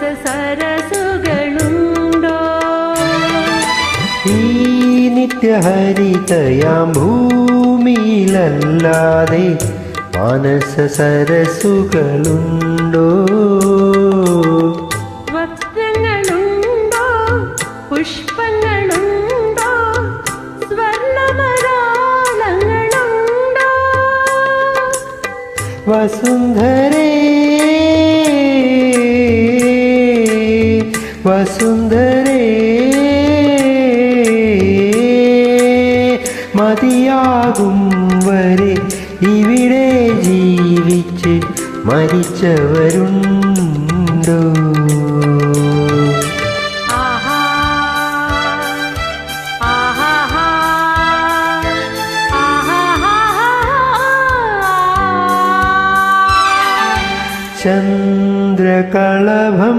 സരസുകളുണ്ടോ? ഈ നിത്യഹരിതയാം ഭൂമിയിലല്ലാതെ മാനസ സരസുകളുണ്ടോ? വസ്ത്രങ്ങളുണ്ടോ? പുഷ്പങ്ങളുണ്ടോ? സ്വർണമരാളങ്ങളുണ്ടോ? വസുന്ധരേ വസുന്ധരേ മതിയാകും വരെ ഇവിടെ ജീവിച്ച് മരിച്ചവരുണ്ടോ? ചന്ദ്രകളഭം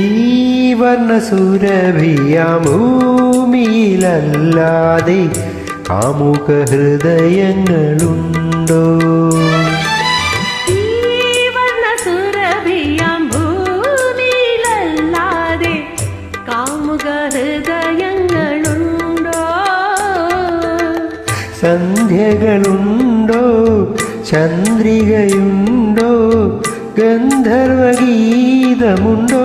ഈ വർണ്ണസുരഭിയാം ഭൂമിയിലല്ലാതെ കാമുക ഹൃദയങ്ങളുണ്ടോ ഈ വർണ്ണസുരഭിയാം ഭൂമിയിലല്ലാതെ കാമുക ഹൃദയങ്ങളുണ്ടോ സന്ധ്യകളുണ്ടോ ചന്ദ്രികയുണ്ടോ ഗന്ധർവഗീതമുണ്ടോ